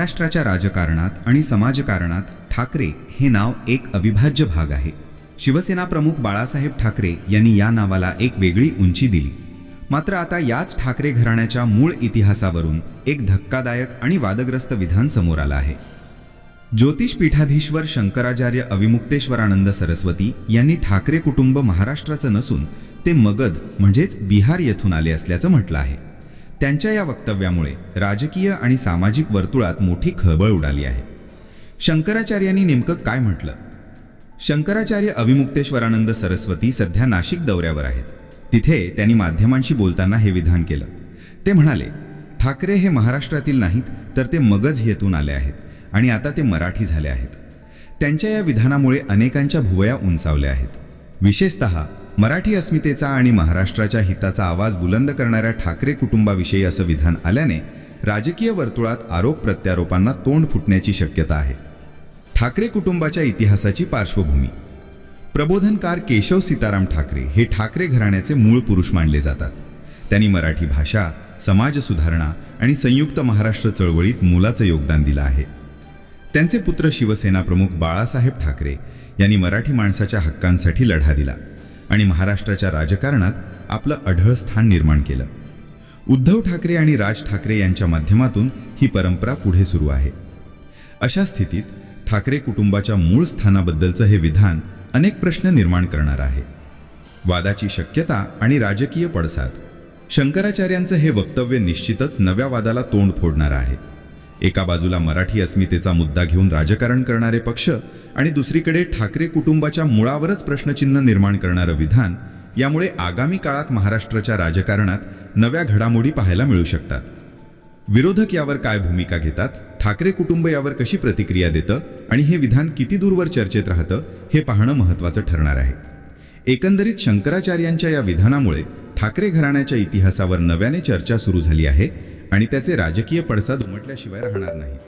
महाराष्ट्राच्या राजकारणात आणि समाजकारणात ठाकरे हे नाव एक अविभाज्य भाग आहे. शिवसेना प्रमुख बाळासाहेब ठाकरे यांनी या नावाला एक वेगळी उंची दिली. मात्र आता याच ठाकरे घराण्याच्या मूळ इतिहासावरून एक धक्कादायक आणि वादग्रस्त विधान समोर आलं आहे. ज्योतिष पीठाधीश्वर शंकराचार्य अविमुक्तेश्वरानंद सरस्वती यांनी ठाकरे कुटुंब महाराष्ट्राचं नसून ते मगध म्हणजेच बिहार येथून आले असल्याचं म्हटलं आहे. त्यांच्या या वक्तव्यामुळे राजकीय आणि सामाजिक वर्तुळात मोठी खळबळ उडाली आहे. शंकराचार्यांनी नेमकं काय म्हटलं? शंकराचार्य अविमुक्तेश्वरानंद सरस्वती सध्या नाशिक दौऱ्यावर आहेत. तिथे त्यांनी माध्यमांशी बोलताना हे विधान केलं. ते म्हणाले ठाकरे हे महाराष्ट्रातील नाहीत तर ते मगज येथून आले आहेत आणि आता ते मराठी झाले आहेत. त्यांच्या या विधानामुळे अनेकांच्या भुवया उंचावल्या आहेत. विशेषत मराठी अस्मितेचा आणि महाराष्ट्राच्या हिताचा आवाज बुलंद करणाऱ्या ठाकरे कुटुंबाविषयी असं विधान आल्याने राजकीय वर्तुळात आरोप प्रत्यारोपांना तोंड फुटण्याची शक्यता आहे. ठाकरे कुटुंबाच्या इतिहासाची पार्श्वभूमी. प्रबोधनकार केशव सीताराम ठाकरे हे ठाकरे घराण्याचे मूळ पुरुष मानले जातात. त्यांनी मराठी भाषा समाज सुधारणा आणि संयुक्त महाराष्ट्र चळवळीत मोलाचं योगदान दिलं आहे. त्यांचे पुत्र शिवसेना प्रमुख बाळासाहेब ठाकरे यांनी मराठी माणसाच्या हक्कांसाठी लढा दिला. आणि महाराष्ट्राच्या राजकारणात आपलं अढळ स्थान निर्माण केलं. उद्धव ठाकरे आणि राज ठाकरे यांच्या माध्यमातून ही परंपरा पुढे सुरू आहे. अशा स्थितीत ठाकरे कुटुंबाच्या मूळ स्थानाबद्दलचं हे विधान अनेक प्रश्न निर्माण करणार आहे. वादाची शक्यता आणि राजकीय पडसाद. शंकराचार्यांचं हे वक्तव्य निश्चितच नव्या वादाला तोंड फोडणार आहे. एका बाजूला मराठी अस्मितेचा मुद्दा घेऊन राजकारण करणारे पक्ष आणि दुसरीकडे ठाकरे कुटुंबाच्या मुळावरच प्रश्नचिन्ह निर्माण करणारं विधान यामुळे आगामी काळात महाराष्ट्राच्या राजकारणात नव्या घडामोडी पाहायला मिळू शकतात. विरोधक यावर काय भूमिका घेतात? ठाकरे कुटुंब यावर कशी प्रतिक्रिया देतं? आणि हे विधान किती दूरवर चर्चेत राहतं? हे पाहणं महत्त्वाचं ठरणार आहे. एकंदरीत शंकराचार्यांच्या या विधानामुळे ठाकरे घराण्याच्या इतिहासावर नव्याने चर्चा सुरू झाली आहे. आणि त्याचे राजकीय पडसाद उमटल्याशिवाय राहणार नाहीत.